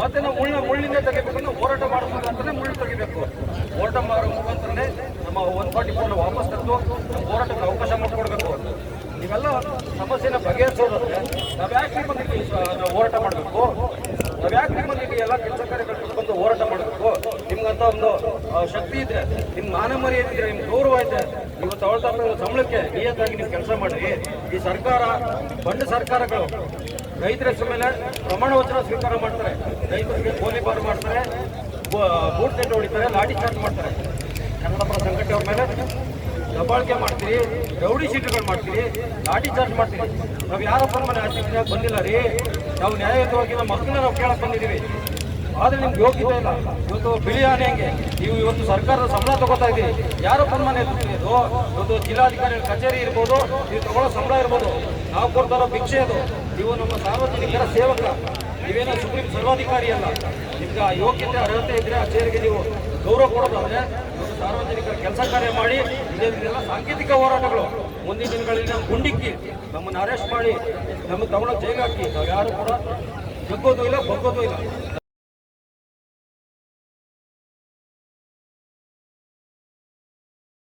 ಮತ್ತೆ ನಾವು ಮುಳ್ಳ ಮುಳ್ಳಿಂದ ತೆಗಿಬೇಕು ನಾವು ಹೋರಾಟ ಮಾಡಬೇಕು ಮುಖಾಂತರನೇ ಮುಳ್ಳು ತೆಗಿಬೇಕು. ಹೋರಾಟ ಮಾಡೋ ಮುಖಾಂತರನೇ ನಮ್ಮ ಒನ್ ಫಾರ್ಟಿ ಫೋರ್ ವಾಪಸ್ ತಂದು ನಮ್ಮ ಹೋರಾಟಕ್ಕೆ ಅವಕಾಶ ಮಾಡಿಕೊಡ್ಬೇಕು. ನೀವೆಲ್ಲ ಸಮಸ್ಯೆನ ಬಗೆಹರಿಸೋದಂದ್ರೆ ನಾವು ಯಾಕೆ ಬಂದಿದ್ದೀವಿ ಹೋರಾಟ ಮಾಡಬೇಕು? ನಾವು ಯಾಕೆ ಎಲ್ಲ ಕೆಲಸ ಕಾರ್ಯಗಳು ಬಂದು ಹೋರಾಟ ಮಾಡಬೇಕು? ನಿಮ್ಗಂತ ಒಂದು ಶಕ್ತಿ ಇದೆ. ನಿಮ್ ಮಾನ ಮರ್ಯಾದೆ ಇದೆ ನಿಮ್ ಗೌರವ ಇದೆ. ನೀವು ತಗೊಳ್ತಾ ಸಂಬಳಕ್ಕೆ ನಿಯತ್ತಾಗಿ ನೀವು ಕೆಲಸ ಮಾಡಿ. ಈ ಸರ್ಕಾರ, ಬಂಡ ಸರ್ಕಾರಗಳು ರೈತರ ಮೇಲೆ ಪ್ರಮಾಣ ವಚನ ಸ್ವೀಕಾರ ಮಾಡ್ತಾರೆ. ರೈತರಿಗೆ ಗೋಲಿಬಾರ್ ಮಾಡ್ತಾರೆ. ಬೂಟ್ ಸೆಟ್ ಹೊಡಿತಾರೆ, ಲಾಠಿ ಚಾರ್ಜ್ ಮಾಡ್ತಾರೆ. ಕನ್ನಡ ಪರ ಸಂಘಟನೆ ಅವ್ರ ಮೇಲೆ ದಬ್ಬಾಳಿಕೆ ಮಾಡ್ತೀರಿ, ರೌಡಿ ಶೀಟ್ಗಳು ಮಾಡ್ತೀರಿ, ಲಾಠಿ ಚಾರ್ಜ್ ಮಾಡ್ತೀರಿ. ನಾವು ಯಾರಪ್ಪ ಮನೆ ಆಚೆ ಬಂದಿಲ್ಲ ರೀ. ನಾವು ನ್ಯಾಯಯುತವಾಗಿ ನಮ್ಮ ಮಕ್ಕಳನ್ನ ನಾವು ಕೇಳಕ್ಕೆ ಬಂದಿದ್ದೀವಿ. ಆದ್ರೆ ನಿಮ್ಗೆ ಯೋಗ್ಯತೆ ಇಲ್ಲ. ಇವತ್ತು ಬಿಳಿ ಆನೆ ಹೆಂಗೆ? ನೀವು ಇವತ್ತು ಸರ್ಕಾರದ ಸಂಬಳ ತಗೋತಾ ಇದ್ದೀರಿ. ಯಾರು ಮನೆ ಅದು ಇವತ್ತು ಜಿಲ್ಲಾಧಿಕಾರಿ ಕಚೇರಿ ಇರ್ಬೋದು, ನೀವು ತಗೊಳ್ಳೋ ಸಂಬಳ ಇರ್ಬೋದು. ನಾವು ಕೊಡ್ತಾರೋ ಭಿಕ್ಷೆ ಅದು. ನೀವು ನಮ್ಮ ಸಾರ್ವಜನಿಕರ ಸೇವಕ. ನೀವೇನೋ ಸುಪ್ರೀಂ ಸರ್ವಾಧಿಕಾರಿ ಅಲ್ಲ. ನಿಮ್ಗೆ ಆ ಯೋಗ್ಯತೆ, ಅರ್ಹತೆ ಇದ್ರೆ ಆ ಚೇರಿಗೆ ನೀವು ಗೌರವ ಕೊಡೋದಾದ್ರೆ ಸಾರ್ವಜನಿಕರ ಕೆಲಸ ಕಾರ್ಯ ಮಾಡಿ, ಇದೆಲ್ಲ ಸಾಂಕೇತಿಕ ಹೋರಾಟಗಳು. ಮುಂದಿನ ದಿನಗಳಲ್ಲಿ ಗುಂಡಿಕ್ಕಿ, ನಮ್ಮನ್ನು ಅರೆಸ್ಟ್ ಮಾಡಿ ನಮ್ಮ ತಗೊಳ್ಳೋ ಜೈಲು ಹಾಕಿ ನಾವು ಯಾರು ಕೂಡ ಜಗ್ಗೋದು ಇಲ್ಲ, ಬಗ್ಗೋದು ಇಲ್ಲ.